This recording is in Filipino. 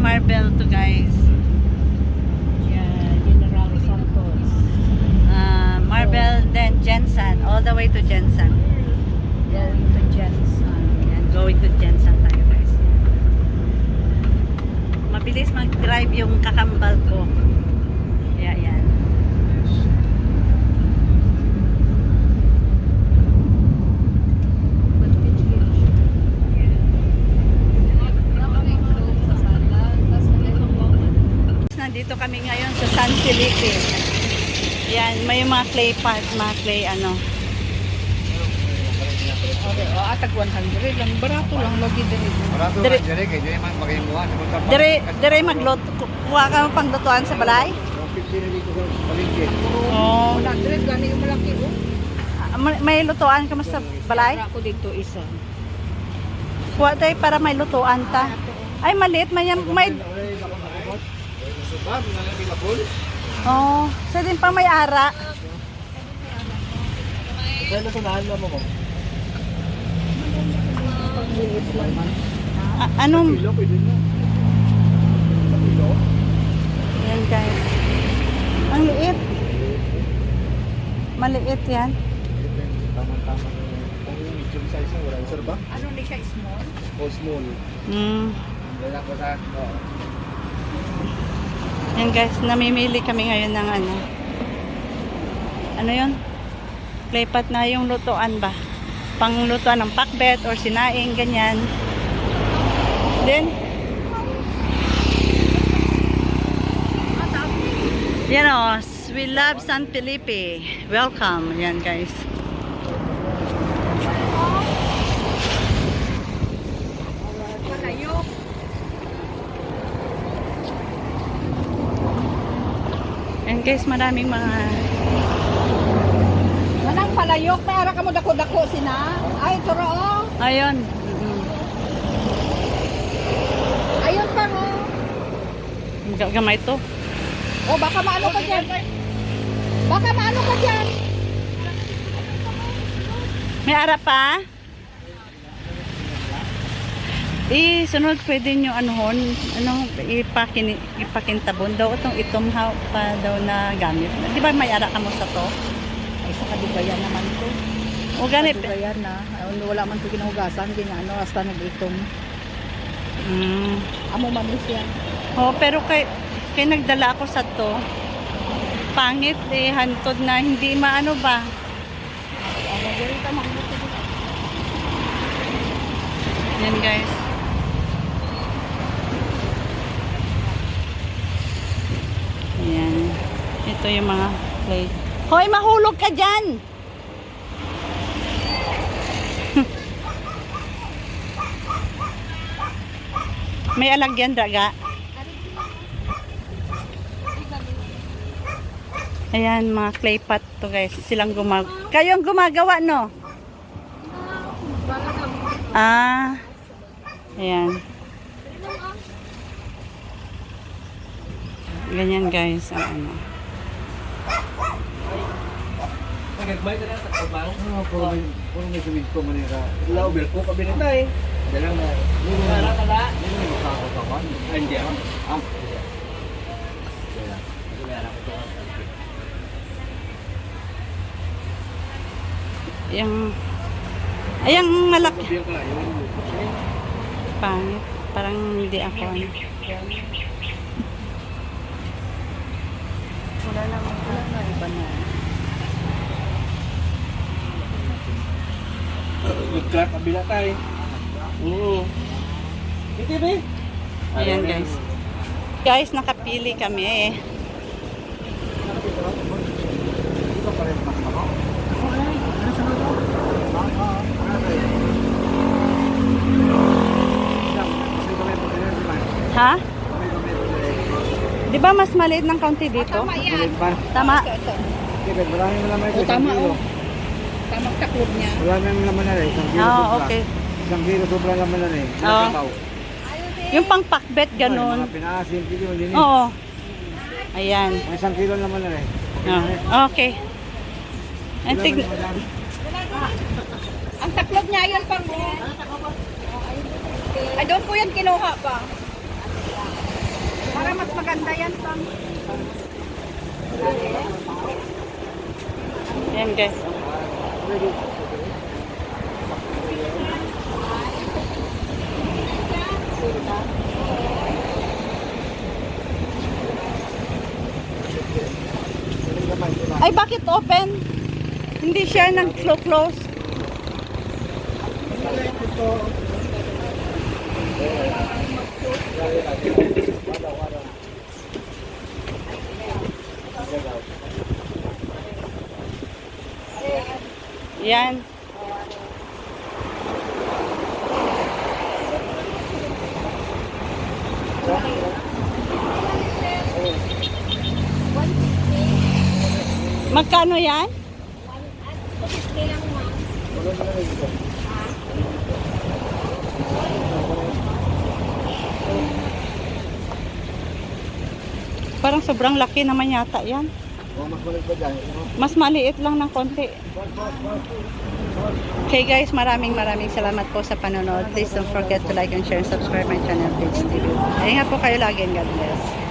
marble to guys. Yeah, General Santos. Ah, uh, marble, oh. then Jensen. All the way to Jensen. Then to Jensen. Yan, going to Jensen tayo guys. Mabilis mag-drive yung kakambal ko. Yeah, yan. Felipe. Yan, may mga clay pot, mga clay ano. Okay, oh, atag 100 lang. Barato lang. Lagi ito. Barato Dire- Dire, dire kay dire man magimuha sa mga Dire, dire magluto, ku- kuha ka pang lutuan sa balay? 50 na dito sa palengke. Oo. 100 gani yung malaki oh. Ah, may- lutuan ka mo sa balay? Ako dito isa. Kuha tayo para may lutuan ta. Ay, maliit. May, may, Subab na lang bilabol. Oh, sa din pa may ara. Sa nahan mo ko. A- anong, Kilo pwede na. Kilo. yan guys. Ang liit. Maliit yan. Tama-tama. Kung yung medium size na wala sir ba? Ano ni siya small? O small. Mm. Wala ko sa oh. Yan guys, namimili kami ngayon ng ano. Ano yun? Claypot na yung lutuan ba? Panglutuan ng pakbet or sinaing, ganyan. Then, yan o, we love San Felipe. Welcome. Yan guys. Yan guys, maraming mga... Manang palayok. May ara ka mo dako-dako sina. Ay, turo oh. Ayun. Mm. Ayun pa oh. Ga- Gamay to. Oh, baka maano ka dyan. Baka maano ka dyan. May ara pa? Eh, sunod pwede nyo anuhon, ano, ipakin, ipakintabon daw itong itumhaw pa daw na gamit. Di ba may ara ka mo sa to? Ay, sa kadugayan naman to. O ganit. Kadugayan na. Wala man ito kinahugasan. Kaya ano, hasta nag-itom. Mm. Amo manis yan. Oh, pero kay, kay nagdala ako sa to, pangit eh, hantod na hindi maano ba? Ano, dito. Yan guys. Yan. Ito yung mga clay. Hoy, mahulog ka dyan! May alagyan daga. Ayan, mga clay pot to guys. Silang gumagawa. Kayo ang gumagawa, no? Ah. Ayan. Ganyan guys. Ang ano. Nagagmay ka na. Ano po, kung may sumid ko manira. Lauber ko kabinita eh. Dalang na. Nara ka na. Nino mo sa ako ka man. Ay, hindi ah. Ah. Kaya, kaya ako to. Yung Ayang malaki. Pangit. Parang hindi ako ano. Wala na. Wala na. Iba na. Nagklat kabila tayo. Oo. Ito ba? Ayan guys. Guys, nakapili kami. Ako. Ha? Di ba mas maliit ng kaunti dito? Tama yan. Tama. Sige, marami mo naman ito. Oh, tama, isang kilo. oh. Tamang taklob niya. Wala nang laman na rin. Isang kilo Ah, sobra. okay. Isang kilo sobra laman na rin. Oo. Sabaw. Yung pang pakbet ganun. Mga pinaasim kilo din. Oo. Ayan. Mga isang kilo laman na rin. Ah, okay. And tig Ang taklob niya, yun pang Ay, doon po yan kinuha pa. Para mas maganda yan pang. Ayan guys. Ay, bakit open? Hindi siya nag-close. Thank you. Yan. Magkano yan? Parang sobrang laki naman yata yan. Mas maliit lang ng konti. Okay guys, maraming maraming salamat po sa panonood. Please don't forget to like and share and subscribe my channel, Page TV. Ingat po kayo lagi and God bless.